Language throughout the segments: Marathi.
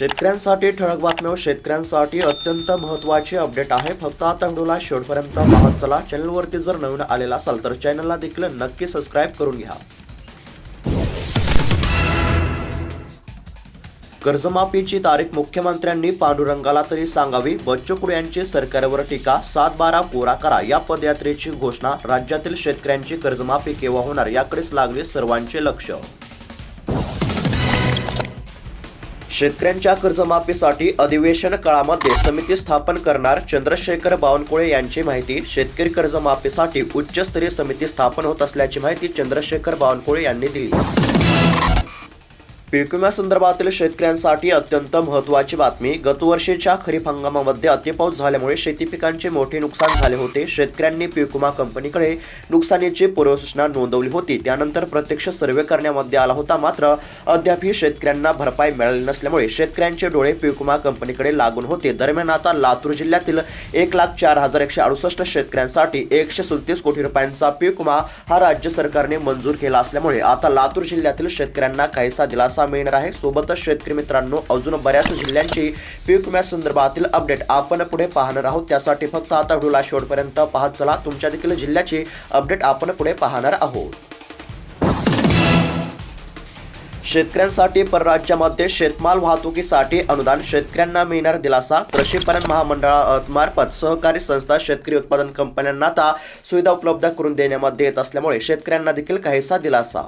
शेतकऱ्यांसाठी ठळक बातम्या शेतकऱ्यांसाठी अत्यंत महत्त्वाचे अपडेट आहे. फक्त आता व्हिडिओला शेवटपर्यंत पाहत चला. चॅनलवरती जर नवीन आलेला असाल तर चॅनलला देखील नक्की सबस्क्राईब करून घ्या. कर्जमाफीची तारीख मुख्यमंत्र्यांनी पांडुरंगाला तरी सांगावी. बच्चू कडू यांची सरकारवर टीका. सात बारा कोरा करा. या पदयात्रेची घोषणा राज्यातील शेतकऱ्यांची कर्जमाफी केव्हा होणार याकडेच लागले सर्वांचे लक्ष. शेतकऱ्यांच्या कर्जमाफीसाठी अधिवेशन काळामध्ये समिती स्थापन करणार चंद्रशेखर बावनकुळे यांची माहिती. शेतकरी कर्जमाफीसाठी उच्चस्तरीय समिती स्थापन होत असल्याची माहिती चंद्रशेखर बावनकुळे यांनी दिली. पीक विम्यासंदर्भातील शेतकऱ्यांसाठी अत्यंत महत्त्वाची बातमी. गतवर्षीच्या खरीप हंगामामध्ये अतिपाऊस झाल्यामुळे शेती पिकांचे मोठे नुकसान झाले होते. शेतकऱ्यांनी पीक विमा कंपनीकडे नुकसानीची पूर्वसूचना नोंदवली होती. त्यानंतर प्रत्यक्ष सर्वे करण्यामध्ये आला होता. मात्र अद्यापही शेतकऱ्यांना भरपाई मिळाली नसल्यामुळे शेतकऱ्यांचे डोळे पीक विमा कंपनीकडे लागून होते. दरम्यान आता लातूर जिल्ह्यातील एक लाख चार हजार एकशे अडुसष्ट शेतकऱ्यांसाठी एकशे सदतीस कोटी रुपयांचा पीक विमा हा राज्य सरकारने मंजूर केला असल्यामुळे आता लातूर जिल्ह्यातील शेतकऱ्यांना काहीसा दिलासा मिळणार आहे. सोबतच शेतकरी मित्रांनो अजून बऱ्याच जिल्ह्यांची पीक विम्यासंदर्भातील अपडेट आपण पुढे पाहणार आहोत. त्यासाठी फक्त आता व्हिडिओला शेवटपर्यंत पाहत चला. तुमच्या देखील जिल्ह्याची अपडेट आपण पुढे पाहणार आहोत. शेतकऱ्यांसाठी परराज्यामध्ये शेतमाल वाहतुकीसाठी अनुदान शेतकऱ्यांना मिळणार दिलासा. कृषी पणन महामंडळामार्फत सहकारी संस्था शेतकरी उत्पादन कंपन्यांना आता सुविधा उपलब्ध करून देण्यामध्ये येत असल्यामुळे शेतकऱ्यांना देखील काहीसा दिलासा.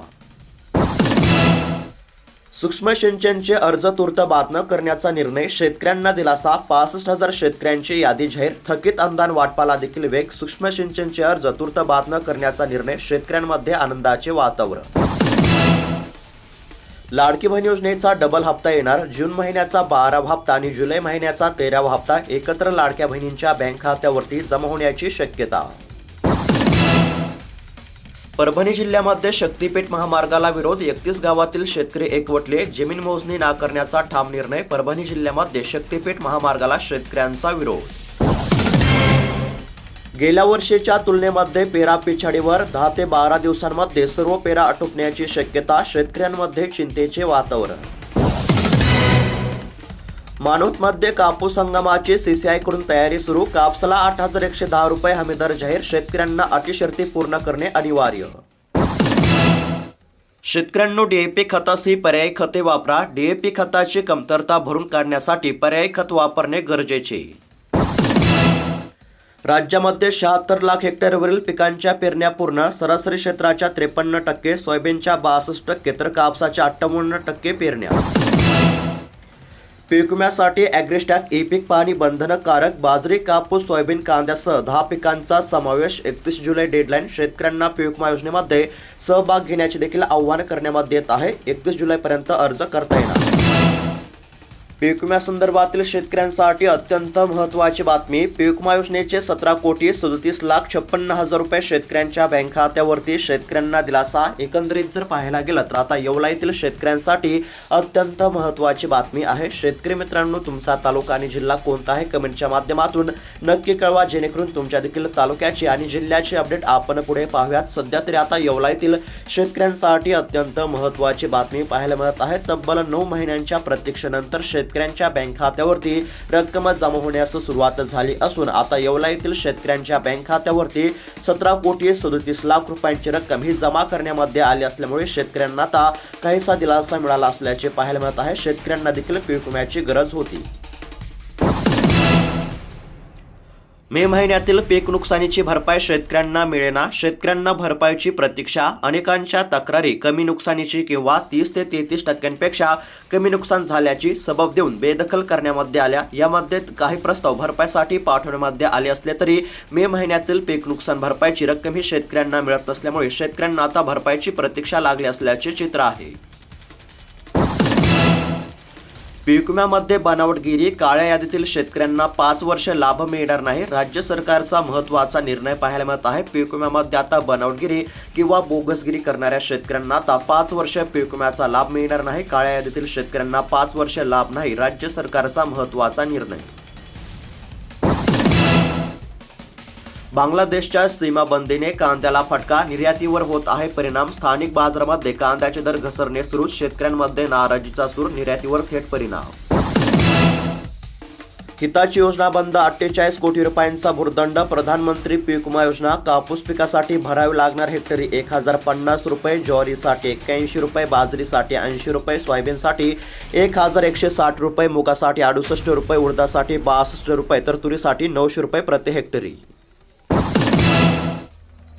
सूक्ष्म सिंचनचे अर्ज तूर्त बाद न करण्याचा निर्णय शेतकऱ्यांना दिलासा. पासष्ट हजार शेतकऱ्यांची यादी जाहीर. थकीत अनुदान वाटपाला देखील वेग. सूक्ष्म सिंचनचे अर्ज तूर्त बाद न करण्याचा निर्णय शेतकऱ्यांमध्ये आनंदाचे वातावरण. लाडकी बहीण योजनेचा डबल हप्ता येणार. जून महिन्याचा बारावा हप्ता आणि जुलै महिन्याचा तेरावा हप्ता एकत्र लाडक्या बहिणींच्या बँक खात्यावरती जमा होण्याची शक्यता. परभणी जिल्ह्यामध्ये शक्तीपीठ महामार्गाला विरोध एकतीस गावातील शेतकरी एकवटले जमीन मोजणी नाकारण्याचा ठाम निर्णय परभणी जिल्ह्यामध्ये शक्तीपीठ महामार्गाला शेतकऱ्यांचा विरोध. गेल्या वर्षीच्या तुलनेमध्ये पेरा पिछाडीवर दहा ते बारा दिवसांमध्ये सर्व पेरा आटोपण्याची शक्यता शेतकऱ्यांमध्ये चिंतेचे वातावरण. मानूतमध्ये कापूस हंगामाची सीसीआयकडून तयारी सुरू. कापसाला आठ हजार एकशे दहा रुपये हमीदर जाहीर. शेतकऱ्यांना अटी शर्ती पूर्ण करणे अनिवार्य. शेतकऱ्यांनो डीएपी खतासही पर्यायी खते वापरा. डीएपी खताची कमतरता भरून काढण्यासाठी पर्यायी खत वापरणे गरजेचे. राज्यामध्ये शहात्तर लाख हेक्टरवरील पिकांच्या पेरण्या पूर्ण. सरासरी क्षेत्राच्या त्रेपन्न टक्के सोयाबीनच्या बासष्ट टक्के तर कापसाच्या अठ्ठावन्न टक्के पेरण्या. पीक विम्यासाठी ॲग्रिस्टॅक ई पीक पाहणी बंधनकारक बाजरी कापूस सोयाबीन कांद्यासह दहा पिकांचा समावेश एकतीस जुलै डेडलाईन. शेतकऱ्यांना पीक विमा योजनेमध्ये सहभाग घेण्याचे देखील आव्हान करण्यामध्ये येत आहे. एकतीस जुलैपर्यंत अर्ज करता येणार. पीक विम्यासंदर्भातील शेतकऱ्यांसाठी अत्यंत महत्त्वाची बातमी. पीक विमा योजनेचे सतरा कोटी सदतीस लाख छप्पन्न हजार रुपये शेतकऱ्यांच्या बँक खात्यावरती शेतकऱ्यांना दिलासा एकंदरीत जर पाहायला गेलं तर आता येवला येथील शेतकऱ्यांसाठी अत्यंत महत्त्वाची बातमी आहे. शेतकरी मित्रांनो तुमचा तालुका आणि जिल्हा कोणता आहे? कमेंटच्या माध्यमातून नक्की कळवा जेणेकरून तुमच्या देखील तालुक्याची आणि जिल्ह्याची अपडेट आपण पुढे पाहूयात. सध्या तरी आता येवला येथील शेतकऱ्यांसाठी अत्यंत महत्त्वाची बातमी पाहायला मिळत आहे. तब्बल नऊ महिन्यांच्या प्रतीक्षेनंतर शेतकऱ्यांच्या बँक खात्यावरती रक्कम जमा होण्यास सुरुवात झाली असून आता येवला येथील शेतकऱ्यांच्या बँक खात्यावरती सतरा कोटी सदतीस लाख रुपयांची रक्कम ही जमा करण्यामध्ये आली असल्यामुळे शेतकऱ्यांना आता काहीसा दिलासा मिळाला असल्याचे पाहायला मिळत आहे. शेतकऱ्यांना देखील पीक विम्याची गरज होती. मे महिन्यातील पीक नुकसानीची भरपाई शेतकऱ्यांना मिळेना. शेतकऱ्यांना भरपाईची प्रतीक्षा अनेकांच्या तक्रारी कमी नुकसानीची किंवा तीस ते तेहतीस टक्क्यांपेक्षा कमी नुकसान झाल्याची सबब देऊन बेदखल करण्यामध्ये आल्या. यामध्ये काही प्रस्ताव भरपाईसाठी पाठवण्यामध्ये आले असले तरी मे महिन्यातील पीक नुकसान भरपाईची रक्कम ही शेतकऱ्यांना मिळत नसल्यामुळे शेतकऱ्यांना आता भरपाईची प्रतीक्षा लागली असल्याचे चित्र आहे. पीक विम्यामध्ये बनावटगिरी काळ्या यादीतील शेतकऱ्यांना पाच वर्ष लाभ मिळणार नाही. राज्य सरकारचा महत्त्वाचा निर्णय पाहायला मिळत आहे. पीक विम्यामध्ये आता बनावटगिरी किंवा बोगसगिरी करणाऱ्या शेतकऱ्यांना आता पाच वर्ष पीक विम्याचा लाभ मिळणार नाही. काळ्या यादीतील शेतकऱ्यांना पाच वर्ष लाभ नाही. राज्य सरकारचा महत्त्वाचा निर्णय. बांगलादेशच्या सीमाबंदीने कांद्याला फटका निर्यातीवर होत आहे परिणाम स्थानिक बाजारामध्ये कांद्याचे दर घसरणे सुरू शेतकऱ्यांमध्ये नाराजीचा सूर निर्यातीवर थेट परिणाम. हिताची योजना बंद अठ्ठेचाळीस कोटी रुपयांचा भूर्दंड प्रधानमंत्री पीक विमा योजना कापूस पिकासाठी भरावे लागणार हेक्टरी एक हजार पन्नास रुपये ज्वारीसाठी एक्क्याऐंशी रुपये बाजरीसाठी ऐंशी रुपये सोयाबीनसाठी एक हजार एकशे साठ रुपये मुगासाठी अडुसष्ट रुपये उडदासाठी बासष्ट रुपये तर तुरीसाठी नऊशे रुपये प्रति हेक्टरी.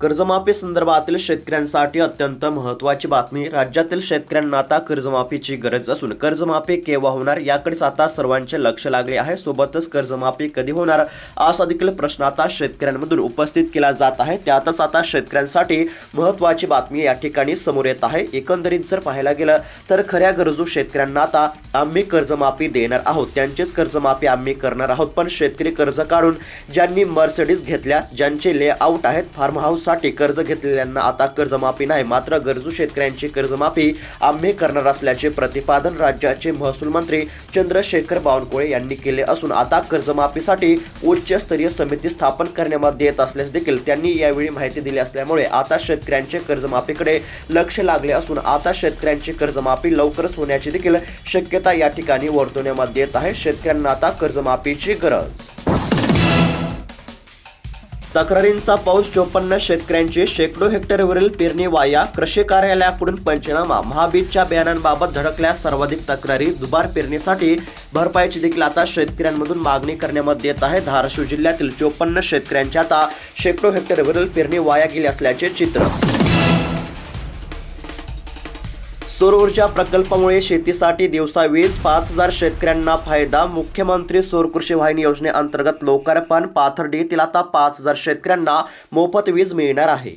कर्जमाफी संदर्भातील शेतकऱ्यांसाठी अत्यंत महत्त्वाची बातमी. राज्यातील शेतकऱ्यांना आता कर्जमाफीची गरज असून कर्जमाफी केव्हा होणार याकडेच आता सर्वांचे लक्ष लागले आहे. सोबतच कर्जमाफी कधी होणार? असा देखील प्रश्न आता शेतकऱ्यांमधून उपस्थित केला जात आहे. त्यातच आता शेतकऱ्यांसाठी महत्त्वाची बातमी या ठिकाणी समोर येत आहे. एकंदरीत जर पाहायला गेलं तर खऱ्या गरजू शेतकऱ्यांना आता आम्ही कर्जमाफी देणार आहोत. त्यांचीच कर्जमाफी आम्ही करणार आहोत. पण शेतकरी कर्ज काढून ज्यांनी मर्सिडीज घेतल्या ज्यांचे लेआउट आहेत फार्म हाऊस हाऊससाठी कर्ज घेतलेल्यांना आता कर्जमाफी नाही मात्र गरजू शेतकऱ्यांची कर्जमाफी आम्ही करणार असल्याचे प्रतिपादन राज्याचे महसूल मंत्री चंद्रशेखर बावनकुळे यांनी केले असून आता कर्जमाफीसाठी उच्चस्तरीय समिती स्थापन करण्यामध्ये येत असल्यास देखील त्यांनी यावेळी माहिती दिली असल्यामुळे आता शेतकऱ्यांचे कर्जमाफीकडे लक्ष लागले असून आता शेतकऱ्यांची कर्जमाफी लवकरच होण्याची देखील शक्यता या ठिकाणी वर्तवण्यामध्ये येत आहे. शेतकऱ्यांना आता कर्जमाफीची गरज. तक्रारींचा पाऊस चोपन्न शेतकऱ्यांची शेकडो हेक्टरवरील पेरणी वाया कृषी कार्यालयाकडून पंचनामा. महाबीजच्या बियाणांबाबत धडकल्या सर्वाधिक तक्रारी. दुबार पेरणीसाठी भरपाईची देखील आता शेतकऱ्यांमधून मागणी करण्यामध्ये येत आहे. धाराशिव जिल्ह्यातील चोपन्न शेतकऱ्यांच्या आता शेकडो हेक्टरवरील पेरणी वाया गेली असल्याचे चित्र. सौर ऊर्जा प्रकल्पामुळे शेतीसाठी दिवसा वीज पाच हजार शेतकऱ्यांना फायदा. मुख्यमंत्री सौर कृषी वाहिनी योजनेअंतर्गत लोकार्पण. पाथर्डी येथील आता पाच हजार शेतकऱ्यांना मोफत वीज मिळणार आहे.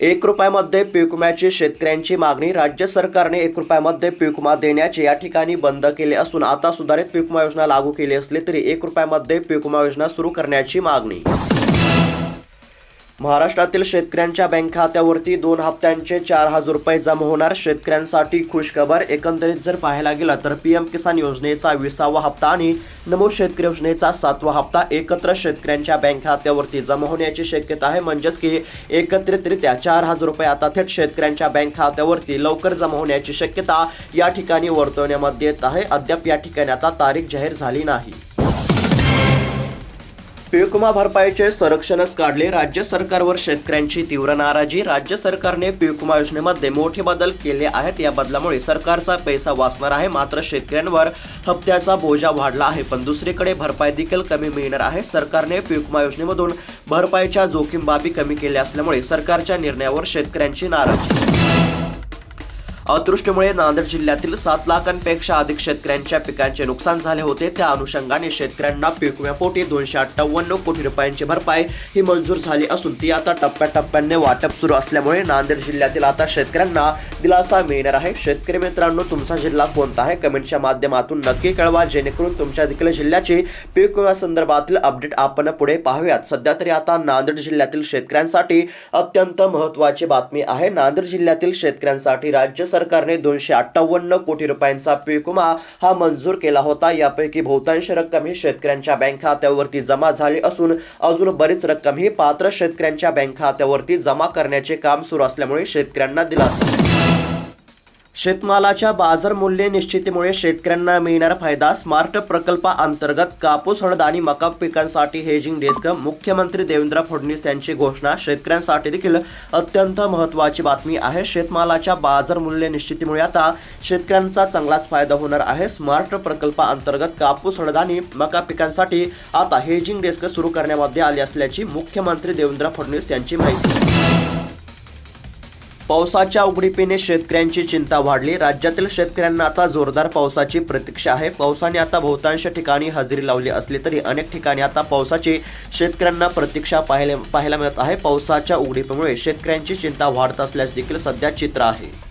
एक रुपयामध्ये पीक विम्याची शेतकऱ्यांची मागणी. राज्य सरकारने एक रुपयामध्ये पीक विमा देण्याचे या ठिकाणी बंद केले असून आता सुधारित पीक विमा योजना लागू केली असली तरी एक रुपयामध्ये पीक विमा योजना सुरू करण्याची मागणी. महाराष्ट्रातील शेतकऱ्यांच्या बँक खात्यावरती दोन हप्त्यांचे चार हजार रुपये जमा होणार. शेतकऱ्यांसाठी खुशखबर. एकंदरीत जर पाहायला गेला तर पीएम किसान योजनेचा विसावा हप्ता आणि नमो शेतकरी योजनेचा सातवा हप्ता एकत्र शेतकऱ्यांच्या बँक खात्यावरती जमा होण्याची शक्यता आहे. म्हणजेच की एकत्रितरित्या चार हजार रुपये आता थेट शेतकऱ्यांच्या बँक खात्यावरती लवकर जमा होण्याची शक्यता या ठिकाणी वर्तवण्यामध्ये येत आहे. अद्याप या ठिकाणी आता तारीख जाहीर झाली नाही. पीक विमा भरपाईचे संरक्षणच काढले. राज्य सरकारवर शेतकऱ्यांची तीव्र नाराजी. राज्य सरकारने पीक विमा योजनेमध्ये मोठे बदल केले आहेत. या बदलामुळे सरकारचा पैसा वाचणार आहे. मात्र शेतकऱ्यांवर हप्त्याचा बोजा वाढला आहे. पण दुसरीकडे भरपाई देखील कमी मिळणार आहे. सरकारने पीक विमा योजनेमधून भरपाईच्या जोखीम बाबी कमी केल्या असल्यामुळे सरकारच्या निर्णयावर शेतकऱ्यांची नाराजी. अतृष्टीमुळे नांदेड जिल्ह्यातील सात लाखांपेक्षा अधिक शेतकऱ्यांच्या पिकांचे नुकसान झाले होते. त्या अनुषंगाने शेतकऱ्यांना पीक विम्यापोटी दोनशे अठ्ठावन्न कोटी रुपयांची भरपाई ही मंजूर झाली असून ती आता टप्प्याटप्प्याने वाटप सुरू असल्यामुळे नांदेड जिल्ह्यातील आता शेतकऱ्यांना दिलासा मिळणार आहे. शेतकरी मित्रांनो तुमचा जिल्हा कोणता आहे? कमेंटच्या माध्यमातून नक्की कळवा. जेणेकरून तुमच्या देखील जिल्ह्याची पीक विमा संदर्भातील अपडेट आपण पुढे पाहूयात. सध्या तरी आता नांदेड जिल्ह्यातील शेतकऱ्यांसाठी अत्यंत महत्त्वाची बातमी आहे. नांदेड जिल्ह्यातील शेतकऱ्यांसाठी राज्य सरकारने दोनशे अठ्ठावन्न कोटी रुपयांचा पीक विमा हा मंजूर केला होता. यापैकी बहुतांश रक्कम ही शेतकऱ्यांच्या बँक खात्यावरती जमा झाली असून अजून बरीच रक्कम ही पात्र शेतकऱ्यांच्या बँक खात्यावरती जमा करण्याचे काम सुरू असल्यामुळे शेतकऱ्यांना दिलासा. शेतमालाच्या बाजार मूल्य निश्चितीमुळे शेतकऱ्यांना मिळणार फायदा स्मार्ट प्रकल्पाअंतर्गत कापूस हळद आणि मका पिकांसाठी हेजिंग डेस्क मुख्यमंत्री देवेंद्र फडणवीस यांची घोषणा शेतकऱ्यांसाठी देखील अत्यंत महत्त्वाची बातमी आहे. शेतमालाच्या बाजार मूल्य निश्चितीमुळे आता शेतकऱ्यांचा चांगलाच फायदा होणार आहे. स्मार्ट प्रकल्पाअंतर्गत कापूस हळद आणि मका पिकांसाठी आता हेजिंग डेस्क सुरू करण्यामध्ये आली असल्याची मुख्यमंत्री देवेंद्र फडणवीस यांची माहिती. पावसाच्या उघडीपीने शेतकऱ्यांची चिंता वाढली. राज्यातील शेतकऱ्यांना आता जोरदार पावसाची प्रतीक्षा आहे. पावसाने आता बहुतांश ठिकाणी हजेरी लावली असली तरी अनेक ठिकाणी आता पावसाची शेतकऱ्यांना प्रतीक्षा पाहायला पाहायला मिळत आहे. पावसाच्या उघडीपीमुळे शेतकऱ्यांची चिंता वाढत असल्यास देखील सध्या चित्र आहे.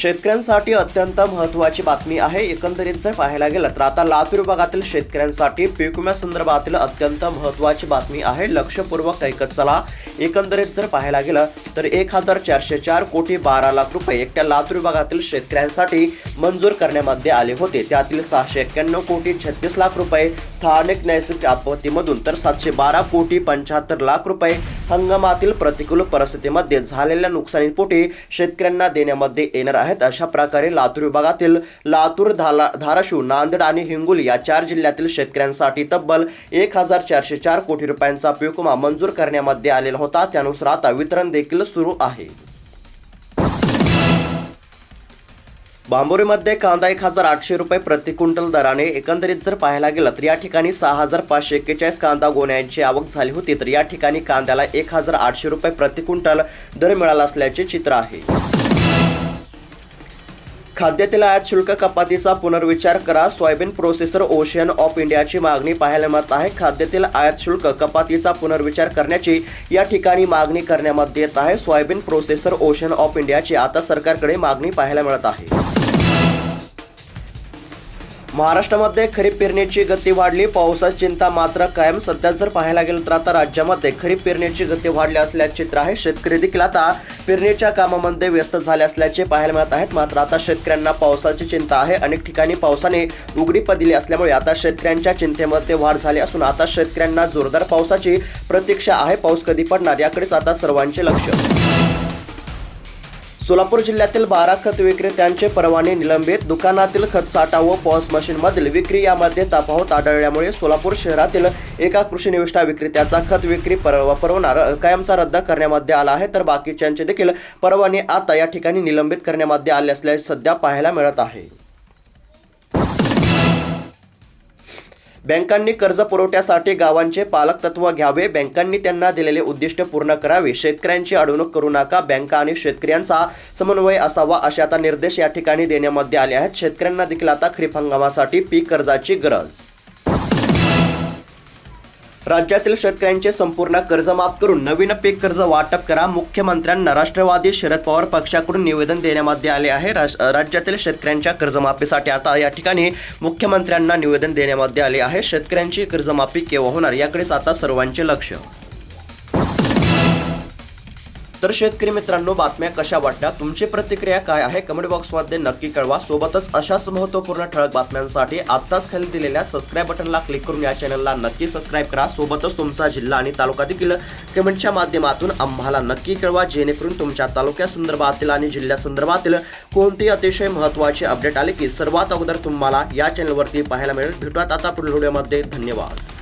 शेतकऱ्यांसाठी अत्यंत महत्त्वाची बातमी आहे. एकंदरीत जर पाहायला गेलं तर आता लातूर विभागातील शेतकऱ्यांसाठी पीक विम्यासंदर्भातील अत्यंत महत्त्वाची बातमी आहे. लक्षपूर्वक ऐकत चला. एकंदरीत जर पाहायला गेलं तर एक हजार चारशे चार कोटी बारा लाख रुपये एकट्या लातूर विभागातील शेतकऱ्यांसाठी मंजूर करण्यामध्ये आले होते. त्यातील सहाशे एक्क्याण्णव कोटी छत्तीस लाख रुपये स्थानिक नैसर्गिक आपत्तीमधून तर सातशे बारा कोटी पंच्याहत्तर लाख रुपये हंगामातील प्रतिकूल परिस्थितीमध्ये झालेल्या नुकसानीपोटी शेतकऱ्यांना देण्यामध्ये येणार आहेत. अशा प्रकारे लातूर विभागातील लातूर धाला धाराशिव नांदेड आणि हिंगोली या चार जिल्ह्यातील शेतकऱ्यांसाठी तब्बल एक हजार चारशे चार कोटी रुपयांचा पीक मंजूर करण्यामध्ये आलेला होता. त्यानुसार आता वितरण देखील सुरू आहे. बांबोरीमध्ये कांदा एक हजार आठशे रुपये प्रति क्विंटल दराने एकंदरीत जर पाहायला गेलं तर या ठिकाणी सहा हजार पाचशे एक्केचाळीस कांदा गोण्यांची आवक झाली होती. तर या ठिकाणी कांद्याला एक हजार आठशे रुपये प्रति क्विंटल दर मिळाला असल्याचे चित्र आहे. खाद्यतेल आयात शुल्क कपातीचा पुनर्विचार करा. सोयाबीन प्रोसेसर ओशियन ऑफ इंडियाची मागणी पाहायला मिळत आहे. खाद्यतेल आयात शुल्क कपातीचा पुनर्विचार करण्याची या ठिकाणी मागणी करण्यामध्ये येत आहे. सोयाबीन प्रोसेसर ओशियन ऑफ इंडियाची आता सरकारकडे मागणी पाहायला मिळत आहे. महाराष्ट्रामध्ये खरीप पेरणीची गती वाढली. पावसाची चिंता मात्र कायम. सध्या जर पाहायला गेलं तर आता राज्यामध्ये खरीप पेरणीची गती वाढली असल्याचे चित्र आहे. शेतकरी देखील आता पेरणीच्या कामामध्ये व्यस्त झाले असल्याचे पाहायला मिळत आहेत. मात्र आता शेतकऱ्यांना पावसाची चिंता आहे. अनेक ठिकाणी पावसाने उघडी दिली असल्यामुळे आता शेतकऱ्यांच्या चिंतेमध्ये वाढ झाली असून आता शेतकऱ्यांना जोरदार पावसाची प्रतीक्षा आहे. पाऊस कधी पडणार याकडेच आता सर्वांचे लक्ष. सोलापूर जिल्ह्यातील बारा खत विक्रेत्यांचे परवाने निलंबित. दुकानातील खत साठा व पॉस मशीनमधील विक्री यामध्ये तफावत आढळल्यामुळे सोलापूर शहरातील एका कृषी निविष्ठा विक्रेत्याचा खत विक्री परवा परवणार. कायमचा रद्द करण्यामध्ये आला आहे तर बाकीच्यांचे देखील परवाने आता या ठिकाणी निलंबित करण्यामध्ये आले असल्याचे सध्या पाहायला मिळत आहे. बँकांनी कर्ज पुरवठ्यासाठी गावांचे पालकतत्व घ्यावे बँकांनी त्यांना दिलेले उद्दिष्ट पूर्ण करावे. शेतकऱ्यांची अडवणूक करू नका बँका आणि शेतकऱ्यांचा समन्वय असावा असे आता निर्देश या ठिकाणी देण्यामध्ये आले आहेत. शेतकऱ्यांना देखील आता खरीप हंगामासाठी पीक कर्जाची गरज राज्यातील शेतकऱ्यांचे संपूर्ण कर्ज माफ करून नवीन पीक कर्ज वाटप करा. मुख्यमंत्र्यांना राष्ट्रवादी शरद पवार पक्षाकडून निवेदन देण्यामध्ये आले आहे. राज- राज्यातील शेतकऱ्यांच्या कर्जमाफीसाठी आता या ठिकाणी मुख्यमंत्र्यांना निवेदन देण्यामध्ये आले आहे. शेतकऱ्यांची कर्जमाफी केव्हा होणार याकडेच आता सर्वांचे लक्ष. तर शेतकरी मित्रांनो बातम्या कशा वाटल्या? तुमची प्रतिक्रिया काय आहे? कमेंट बॉक्समध्ये नक्की कळवा. सोबतच अशाच महत्त्वपूर्ण ठळक बातम्यांसाठी आत्ताच खाली दिलेल्या सबस्क्राईब बटनला क्लिक करून या चॅनलला नक्की सबस्क्राईब करा. सोबतच तुमचा जिल्हा आणि तालुका देखील कमेंटच्या माध्यमातून आम्हाला नक्की कळवा. जेणेकरून तुमच्या तालुक्यासंदर्भातील आणि जिल्ह्यासंदर्भातील कोणती अतिशय महत्त्वाची अपडेट आले की सर्वात अगोदर तुम्हाला या चॅनलवरती पाहायला मिळेल. भेटूयात आता पुढील व्हिडिओमध्ये धन्यवाद.